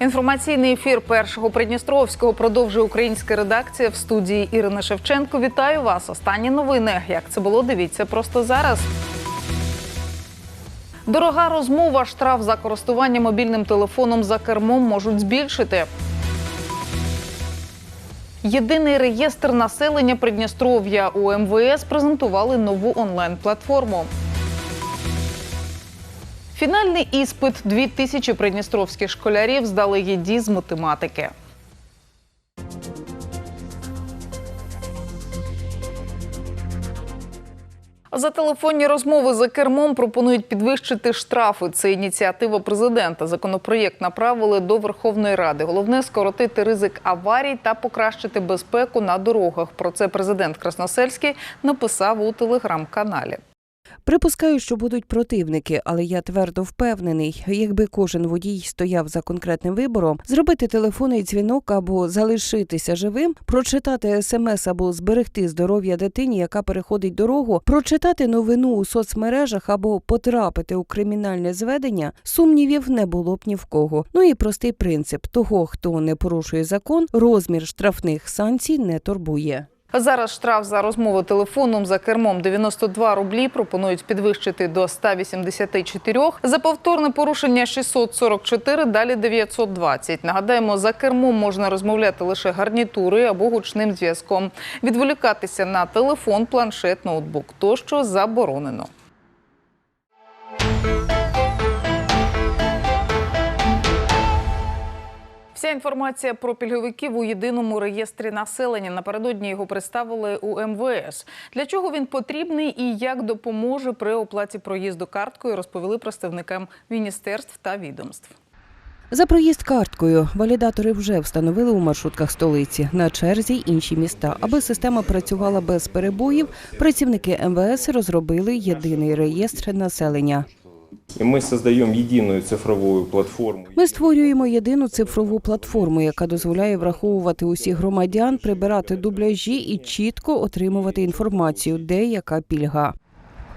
Інформаційний ефір першого Придністровського продовжує українська редакція в студії Ірина Шевченко. Вітаю вас. Останні новини. Як це було? Дивіться просто зараз. Дорога розмова. Штраф за користування мобільним телефоном за кермом можуть збільшити. Єдиний реєстр населення Придністров'я у МВС презентували нову онлайн-платформу. Фінальний іспит 2000 придністровських школярів здали ЄДІ з математики. За телефонні розмови за кермом пропонують підвищити штрафи. Це ініціатива президента. Законопроєкт направили до Верховної Ради. Головне скоротити ризик аварій та покращити безпеку на дорогах. Про це президент Красносельський написав у телеграм-каналі. Припускаю, що будуть противники, але я твердо впевнений, якби кожен водій стояв за конкретним вибором, зробити телефонний дзвінок або залишитися живим, прочитати смс або зберегти здоров'я дитині, яка переходить дорогу, прочитати новину у соцмережах або потрапити у кримінальне зведення, сумнівів не було б ні в кого. Ну і простий принцип: того, хто не порушує закон, розмір штрафних санкцій не турбує. Зараз штраф за розмову телефоном за кермом 92 рублі пропонують підвищити до 184. За повторне порушення 644, далі 920. Нагадаємо, за кермом можна розмовляти лише гарнітури або гучним зв'язком. Відволікатися на телефон, планшет, ноутбук тощо заборонено. Інформація про пільговиків у єдиному реєстрі населення. Напередодні його представили у МВС. Для чого він потрібний і як допоможе при оплаті проїзду карткою, розповіли представникам міністерств та відомств. За проїзд карткою валідатори вже встановили у маршрутках столиці на черзі інші міста. Аби система працювала без перебоїв, працівники МВС розробили єдиний реєстр населення. И мы создаем единую цифровую платформу. Ми створюємо єдину цифрову платформу, яка дозволяє враховувати усіх громадян, прибирати дубляжі і чітко отримувати інформацію, де яка пільга.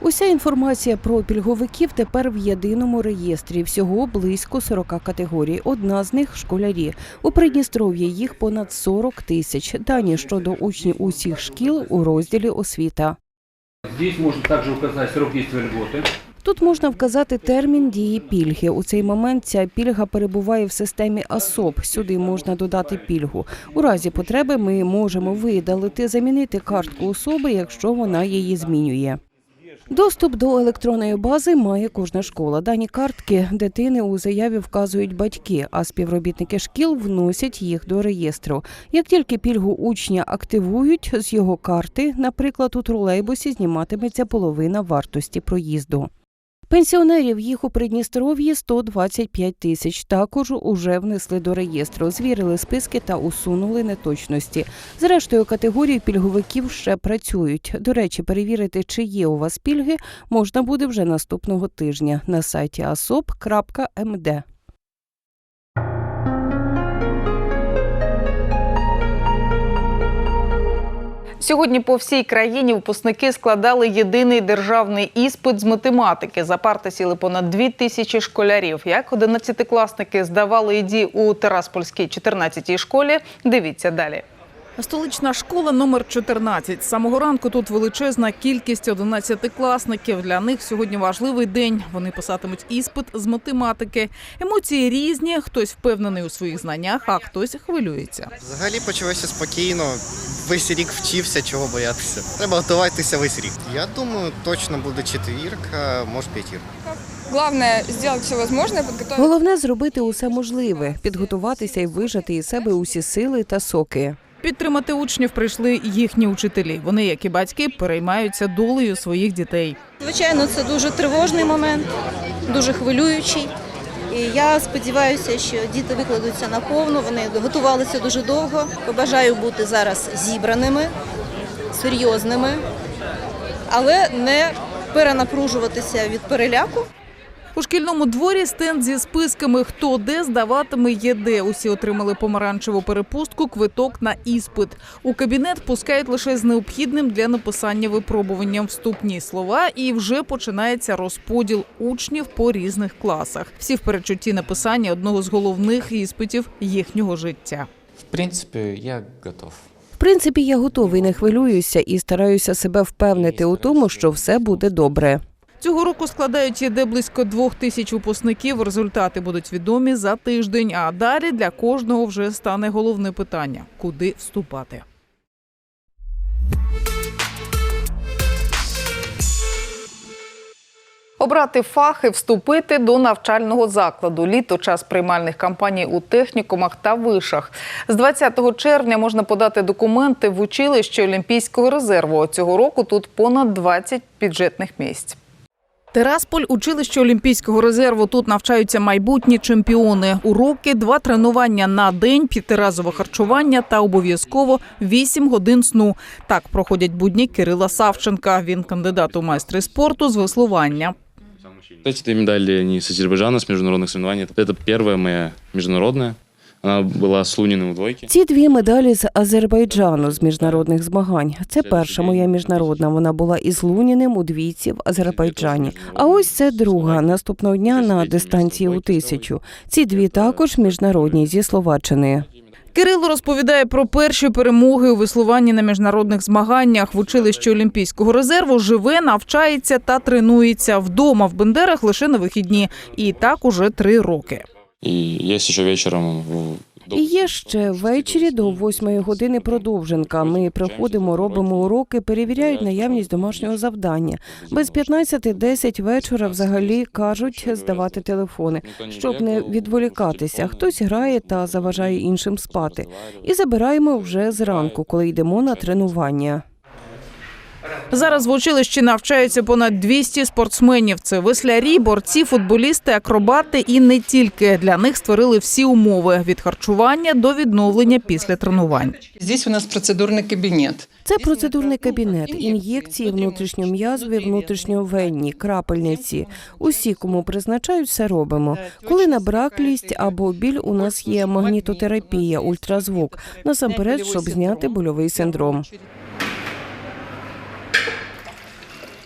Уся інформація про пільговиків тепер в єдиному реєстрі. Всього близько 40 категорій. Одна з них школярі. У Придністров'ї їх понад 40 тисяч. Дані щодо учнів усіх шкіл у розділі освіта. Здесь можно также указать срок действия льготы. Тут можна вказати термін дії пільги. У цей момент ця пільга перебуває в системі АСОП. Сюди можна додати пільгу. У разі потреби ми можемо видалити, замінити картку особи, якщо вона її змінює. Доступ до електронної бази має кожна школа. Дані картки дитини у заяві вказують батьки, а співробітники шкіл вносять їх до реєстру. Як тільки пільгу учня активують з його карти, наприклад, у тролейбусі зніматиметься половина вартості проїзду. Пенсіонерів їх у Придністров'ї 125 тисяч. Також уже внесли до реєстру, звірили списки та усунули неточності. Зрештою, категорії пільговиків ще працюють. До речі, перевірити, чи є у вас пільги, можна буде вже наступного тижня на сайті asop.md. Сьогодні по всій країні випускники складали єдиний державний іспит з математики. За парти сіли понад дві тисячі школярів. Як одинадцятикласники здавали ІДі у Тераспольській 14-й школі, дивіться далі. Столична школа номер 14. З самого ранку тут величезна кількість одинадцятикласників. Для них сьогодні важливий день. Вони писатимуть іспит з математики. Емоції різні. Хтось впевнений у своїх знаннях, а хтось хвилюється. Взагалі почалося спокійно. Весь рік вчився, чого боятися. Треба готуватися весь рік. Я думаю, точно буде четвірка, може п'ятірка. Главное сделать все. Головне зробити усе можливе, підготуватися і вижати із себе усі сили та соки. Підтримати учнів прийшли їхні учителі. Вони, як і батьки, переймаються долею своїх дітей. Звичайно, це дуже тривожний момент, дуже хвилюючий. І я сподіваюся, що діти викладуться наповну. Вони готувалися дуже довго. Побажаю бути зараз зібраними, серйозними, але не перенапружуватися від переляку. У шкільному дворі стенд зі списками, хто де здаватиме єде. Усі отримали помаранчеву перепустку, квиток на іспит. У кабінет пускають лише з необхідним для написання випробуванням вступні слова, і вже починається розподіл учнів по різних класах. Всі в передчутті написання одного з головних іспитів їхнього життя. В принципе, я готов. В принципі, я готовий, не хвилююся і стараюся себе впевнити у тому, що все буде добре. Цього року складають ЄД близько двох тисяч випускників. Результати будуть відомі за тиждень. А далі для кожного вже стане головне питання: куди вступати. Обрати фахи, вступити до навчального закладу. Літо час приймальних кампаній у технікумах та вишах. З 20 червня можна подати документи в училище Олімпійського резерву. Цього року тут понад 20 бюджетних місць. Терасполь училище Олімпійського резерву. Тут навчаються майбутні чемпіони. Уроки, два тренування на день, п'ятиразове харчування та обов'язково 8 годин сну. Так проходять будні Кирила Савченка. Він кандидат у майстри спорту з веслування. Эти две медали не с Азербайджана, с международных соревнований. Это первая моя международная. Она была с Луниным у двойки. Ці дві медалі з Азербайджану з міжнародних змагань. Це перша моя міжнародна. Вона була із Луніним у двійці в Азербайджані. А ось це друга наступного дня на дистанції у тисячу. Ці дві також міжнародні зі Словаччини. Кирило розповідає про перші перемоги у веслуванні на міжнародних змаганнях в училищі Олімпійського резерву. Живе, навчається та тренується вдома в Бендерах лише на вихідні. І так уже три роки. И есть еще вечером в- І є ще ввечері до восьмої години продовженка. Ми приходимо, робимо уроки, перевіряють наявність домашнього завдання. Без 15-10 вечора взагалі кажуть здавати телефони, щоб не відволікатися. Хтось грає та заважає іншим спати. І забираємо вже зранку, коли йдемо на тренування. Зараз в училищі навчаються понад 200 спортсменів. Це веслярі, борці, футболісти, акробати і не тільки. Для них створили всі умови від харчування до відновлення після тренувань. Здесь у нас процедурный кабинет. Це процедурний кабінет, ін'єкції внутрішньом'язові, внутрішньовенні, крапельниці. Усі, кому призначають, все робимо. Коли набраклість або біль, у нас є магнітотерапія, ультразвук. Насамперед, щоб зняти больовий синдром.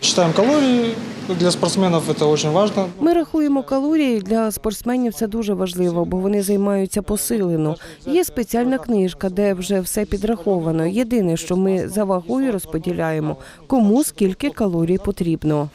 Считаем калорії. Для спортсменів це дуже важливо. Ми рахуємо калорії для спортсменів. Це дуже важливо, бо вони займаються посилено. Є спеціальна книжка, де вже все підраховано. Єдине, що ми за вагою розподіляємо, кому скільки калорій потрібно.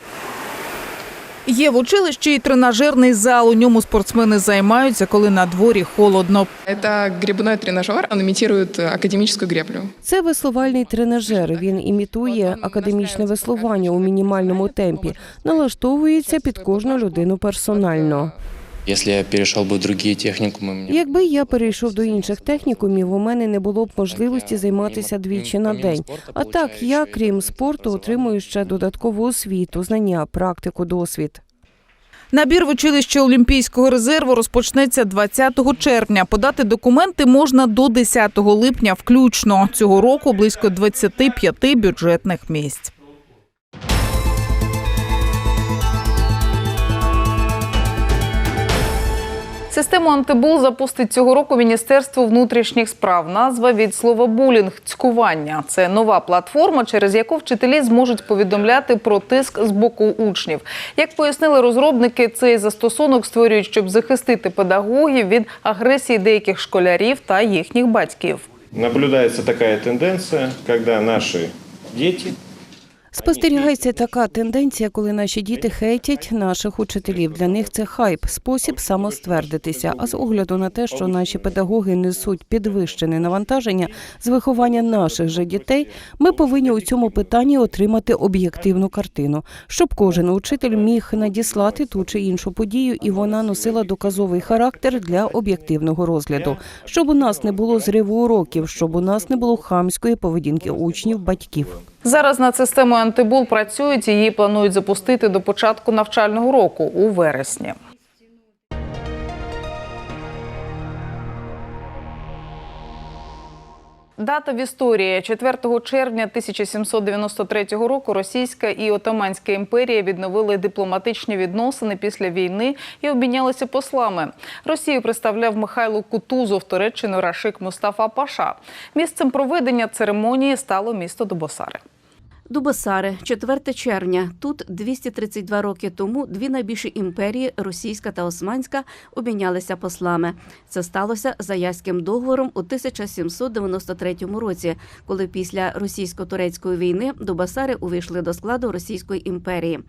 Є в училищі і тренажерний зал. У ньому спортсмени займаються, коли на дворі холодно. Це грібний тренажер, він імітує академічну греблю. Це веслувальний тренажер. Він імітує академічне веслування у мінімальному темпі, налаштовується під кожну людину персонально. Если я перешел бы в другие техникумы, мне Якби я перейшов до інших технікумів, у мене не було б можливості займатися двічі на день. А так я, крім спорту, отримую ще додаткову освіту, знання, практику, досвід. Набір в училище Олімпійського резерву розпочнеться 20 червня. Подати документи можна до 10 липня включно. Цього року близько 25 бюджетних місць. Систему антибул запустить цього року Міністерство внутрішніх справ. Назва від слова булінг цькування. Це нова платформа, через яку вчителі зможуть повідомляти про тиск з боку учнів. Як пояснили розробники, цей застосунок створюють, щоб захистити педагогів від агресії деяких школярів та їхніх батьків. Наблюдается такая тенденция, когда наши дети Спостерігається така тенденція, коли наші діти хейтять наших учителів. Для них це хайп, спосіб самоствердитися. А з огляду на те, що наші педагоги несуть підвищене навантаження з виховання наших же дітей, ми повинні у цьому питанні отримати об'єктивну картину, щоб кожен учитель міг надіслати ту чи іншу подію, і вона носила доказовий характер для об'єктивного розгляду, щоб у нас не було зриву уроків, щоб у нас не було хамської поведінки учнів, батьків. Зараз над системою антибул працюють. Її планують запустити до початку навчального року у вересні. Дата в історії 4 червня 1793 року Російська і Отоманська імперія відновили дипломатичні відносини після війни і обмінялися послами. Росію представляв Михайло Кутузов, Туреччину Рашик Мустафа Паша. Місцем проведення церемонії стало місто Дубосари. Дубосари, 4 червня. Тут 232 роки тому дві найбільші імперії російська та османська обмінялися послами. Це сталося за Яським договором у 1793 році, коли після російсько-турецької війни Дубосари увійшли до складу Російської імперії.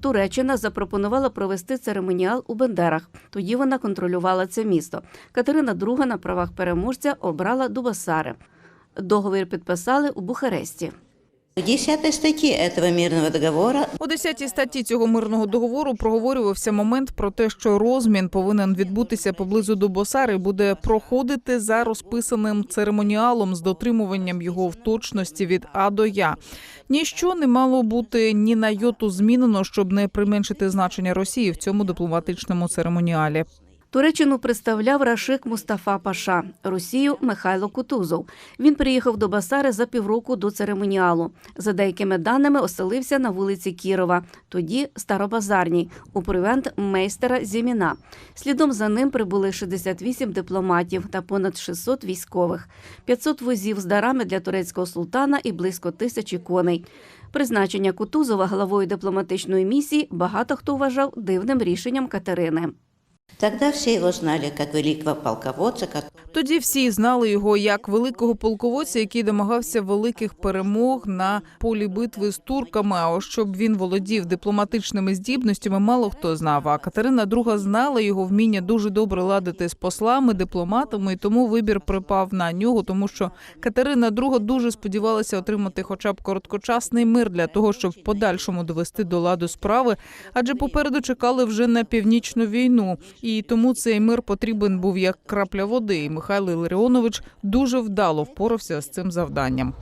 Туреччина запропонувала провести церемоніал у Бендерах. Тоді вона контролювала це місто. Катерина II на правах переможця обрала Дубосари. Договір підписали у Бухаресті. В 10 статті этого мирного договора У 10 статті цього мирного договору проговорювався момент про те, що розмін повинен відбутися поблизу до Босари, буде проходити за розписаним церемоніалом з дотримуванням його в точності від А до Я. Ніщо не мало бути ні на йоту змінено, щоб не применшити значення Росії в цьому дипломатичному церемоніалі. Туреччину представляв Рашик Мустафа Паша, Росію Михайло Кутузов. Він приїхав до Басари за півроку до церемоніалу. За деякими даними, оселився на вулиці Кірова, тоді Старобазарній, у привент мейстера Зіміна. Слідом за ним прибули 68 дипломатів та понад 600 військових, 500 возів з дарами для турецького султана і близько тисячі коней. Призначення Кутузова главою дипломатичної місії багато хто вважав дивним рішенням Катерини. Тогда все его знали как великого полководца, как Тоді всі знали його як великого полководця, який домагався великих перемог на полі битви з турками. А ось щоб він володів дипломатичними здібностями, мало хто знав. А Катерина II знала його вміння дуже добре ладити з послами, дипломатами, і тому вибір припав на нього, тому що Катерина II дуже сподівалася отримати хоча б короткочасний мир для того, щоб в подальшому довести до ладу справи, адже попереду чекали вже на північну війну, і тому цей мир потрібен був як крапля води. І Михайло Іларіонович дуже вдало впорався з цим завданням.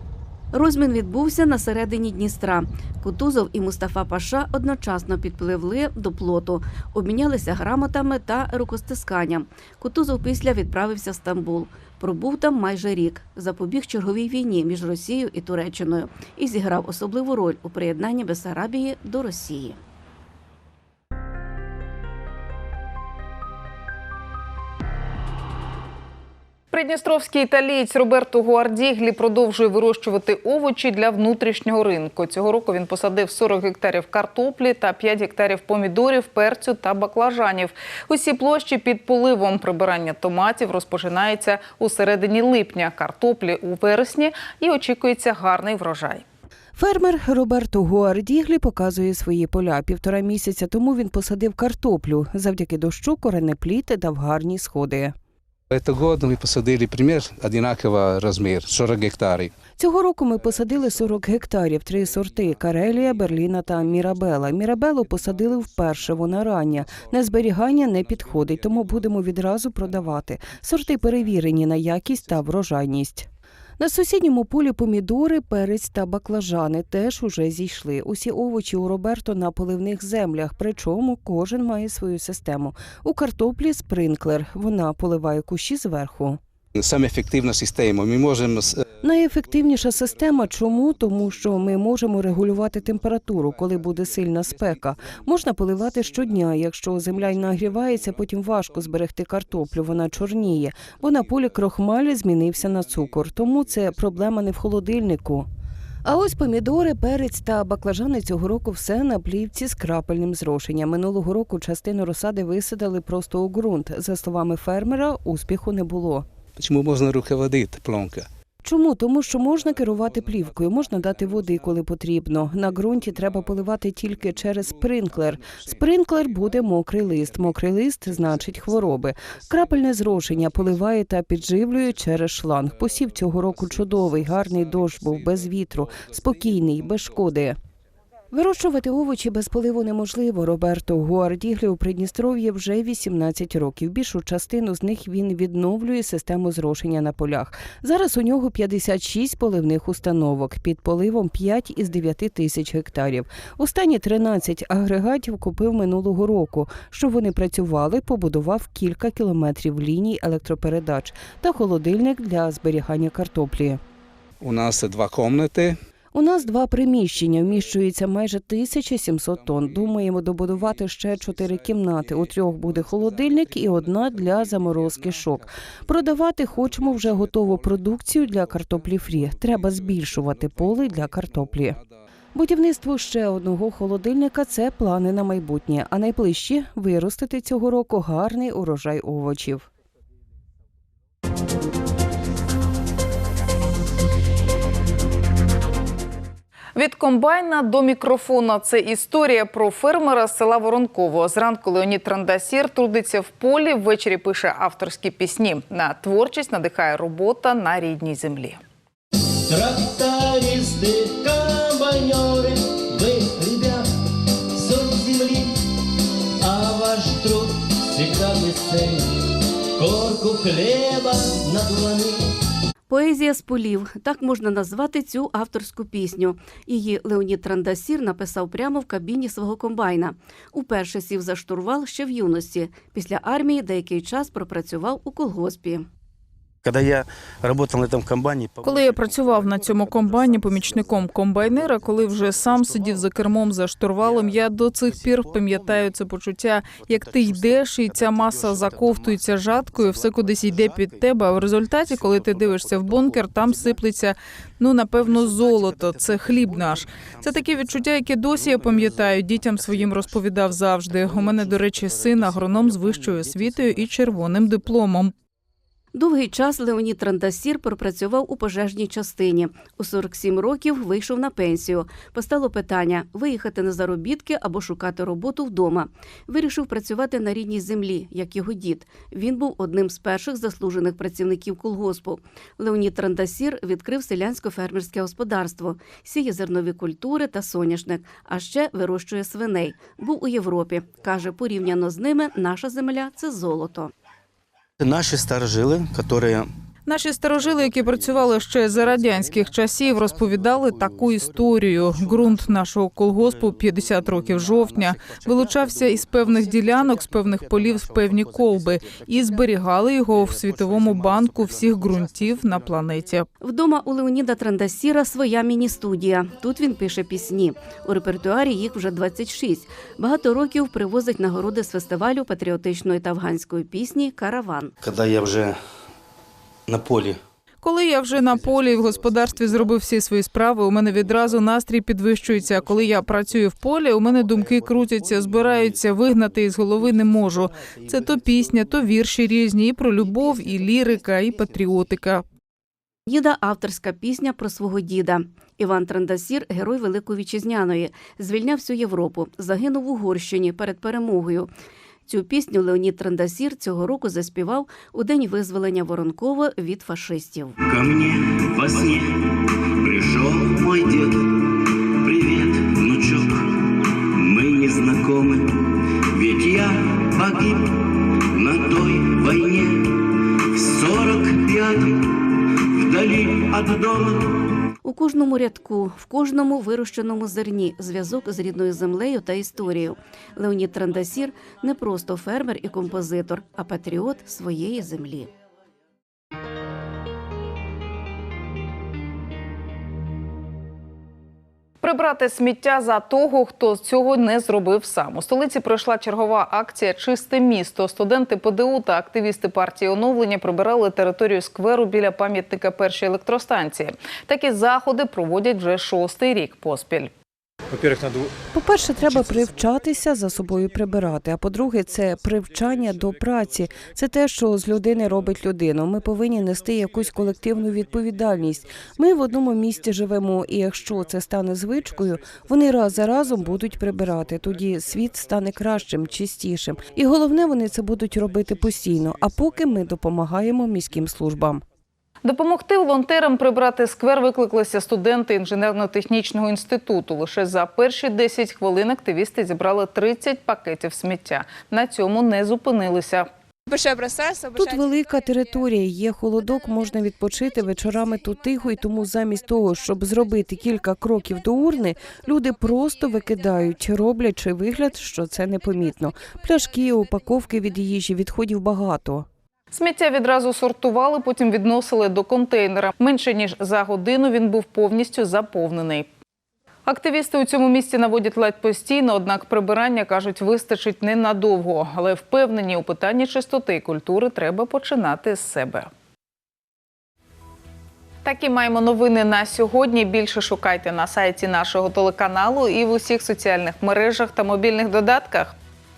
Розмін відбувся на середині Дністра. Кутузов і Мустафа Паша одночасно підпливли до плоту, обмінялися грамотами та рукостисканням. Кутузов після відправився в Стамбул. Пробув там майже рік, запобіг черговій війні між Росією і Туреччиною і зіграв особливу роль у приєднанні Бесарабії до Росії. Придністровський італієць Роберто Гуардіглі продовжує вирощувати овочі для внутрішнього ринку. Цього року він посадив 40 гектарів картоплі та 5 гектарів помідорів, перцю та баклажанів. Усі площі під поливом прибирання томатів розпочинається у середині липня, картоплі у вересні і очікується гарний врожай. Фермер Роберто Гуардіглі показує свої поля. Півтора місяця тому він посадив картоплю. Завдяки дощу коренеплід дав гарні сходи. Этого года ми посадили примір одинакового розмір 40 гектарів. Цього року ми посадили 40 гектарів, три сорти Карелія, Берліна та Мірабела. Мірабелу посадили вперше. Вона рання. На зберігання не підходить, тому будемо відразу продавати. Сорти перевірені на якість та врожайність. На сусідньому полі помідори, перець та баклажани теж уже зійшли. Усі овочі у Роберто на поливних землях, причому кожен має свою систему. У картоплі спринклер. Вона поливає кущі зверху. Саме ефективна система. Ми можемо е, Найефективніша система. Чому? Тому що ми можемо регулювати температуру, коли буде сильна спека. Можна поливати щодня. Якщо земля нагрівається, потім важко зберегти картоплю. Вона чорніє, бо на полі крохмаль змінився на цукор. Тому це проблема не в холодильнику. А ось помідори, перець та баклажани цього року все на плівці з крапельним зрошенням. Минулого року частину розсади висадили просто у ґрунт. За словами фермера, успіху не було. чому можна руководити плонка. Чому? Тому що можна керувати плівкою, можна дати води, коли потрібно. На ґрунті треба поливати тільки через спринклер. Спринклер буде мокрий лист. Мокрий лист значить хвороби. Крапельне зрошення поливає та підживлює через шланг. Посів цього року чудовий, гарний дощ був без вітру, спокійний, без шкоди. Вирощувати овочі без поливу неможливо. Роберто Гуардіглі у Придністров'ї вже 18 років. Більшу частину з них він відновлює систему зрошення на полях. Зараз у нього 56 поливних установок. Під поливом 5 із 9 тисяч гектарів. Останні 13 агрегатів купив минулого року. Щоб вони працювали, побудував кілька кілометрів ліній електропередач та холодильник для зберігання картоплі. У нас два комнати. У нас два приміщення вміщується майже 1700 тонн. Думаємо добудувати ще чотири кімнати. У трьох буде холодильник і одна для заморозки шок. Продавати хочемо вже готову продукцію для картоплі фрі. Треба збільшувати поле для картоплі. Будівництво ще одного холодильника це плани на майбутнє. А найближчі виростити цього року гарний урожай овочів. Від комбайна до мікрофона це історія про фермера з села Воронково. Зранку Леонід Трандасір трудиться в полі, ввечері пише авторські пісні. На творчість надихає робота на рідній землі. Трактористы, комбайнеры, вы, ребят, соль земли, а ваш труд всегда бесценен, корку хлеба надуваны. Поезія з полів так можна назвати цю авторську пісню. Її Леонід Трандасір написав прямо в кабіні свого комбайна. Уперше сів за штурвал ще в юності. Після армії деякий час пропрацював у колгоспі. Когда я работал на этом комбайне, Коли я працював на цьому комбайні помічником комбайнера, коли вже сам сидів за кермом за штурвалом, я до цих пір пам'ятаю це почуття, як ти йдеш, і ця маса заковтується жаткою, все кудись йде під тебе. А в результаті, коли ти дивишся в бункер, там сиплеться ну напевно золото. Це хліб наш. Це такі відчуття, які досі я пам'ятаю. Дітям своїм розповідав завжди. У мене, до речі, син агроном з вищою освітою і червоним дипломом. Довгий час Леонід Трандасір пропрацював у пожежній частині. У 47 років вийшов на пенсію. Постало питання виїхати на заробітки або шукати роботу вдома. Вирішив працювати на рідній землі, як його дід. Він був одним з перших заслужених працівників колгоспу. Леонід Трандасір відкрив селянсько-фермерське господарство, сіє зернові культури та соняшник, а ще вирощує свиней. Був у Європі. каже, порівняно з ними наша земля це золото. Наши старожилы, которые Наші старожили, які працювали ще за радянських часів, розповідали таку історію. Ґрунт нашого колгоспу 50 років жовтня вилучався із певних ділянок, з певних полів, в певні колби, і зберігали його в світовому банку всіх ґрунтів на планеті. Вдома у Леоніда Трандасіра своя міні-студія. Тут він пише пісні. У репертуарі їх вже 26. Багато років привозить нагороди з фестивалю патріотичної та афганської пісні Караван. когда я уже на поле Коли я вже на полі і в господарстві зробив всі свої справи, у мене відразу настрій підвищується. Коли я працюю в полі, у мене думки крутяться, збираються, вигнати із голови не можу. Це то пісня, то вірші різні, і про любов, і лірика, і патріотика. Діда авторська пісня про свого діда. Іван Трандасір, герой Великої Вітчизняної, звільняв всю Європу, загинув в Угорщині перед перемогою. Цю пісню Леонід Трандасір цього року заспівав у день визволення Воронкова від фашистів. Ко мне во сне пришел мой дед. Привет, внучок, мы не знакомы, ведь я погиб на той войне в сорок пятом вдали от дома. У кожному рядку, в кожному вирощеному зерні зв'язок з рідною землею та історією. Леонід Трандасір не просто фермер і композитор, а патріот своєї землі. Прибрати сміття за того, хто цього не зробив сам. У столиці пройшла чергова акція Чисте місто. Студенти ПДУ та активісти партії оновлення прибирали територію скверу біля пам'ятника першої електростанції. Такі заходи проводять вже шостий рік поспіль. По-перше, треба привчатися за собою прибирати. А по-друге, це привчання до праці. Це те, що з людини робить людину. Ми повинні нести якусь колективну відповідальність. Ми в одному місті живемо, і якщо це стане звичкою, вони раз за разом будуть прибирати. Тоді світ стане кращим, чистішим. І головне, вони це будуть робити постійно. А поки ми допомагаємо міським службам. Допомогти волонтерам прибрати сквер викликалися студенти інженерно-технічного інституту. Лише за перші 10 хвилин активісти зібрали 30 пакетів сміття. На цьому не зупинилися. Тут велика територія, є холодок, можна відпочити вечорами тут тихо, і тому замість того, щоб зробити кілька кроків до урни, люди просто викидають, роблячи вигляд, що це непомітно. Пляшки, упаковки від їжі, відходів багато. Сміття відразу сортували, потім відносили до контейнера. Менше ніж за годину він був повністю заповнений. Активісти у цьому місті наводять ледь постійно, однак прибирання кажуть, вистачить ненадовго, але впевнені у питанні чистоти і культури треба починати з себе. Такі маємо новини на сьогодні. Більше шукайте на сайті нашого телеканалу і в усіх соціальних мережах та мобільних додатках.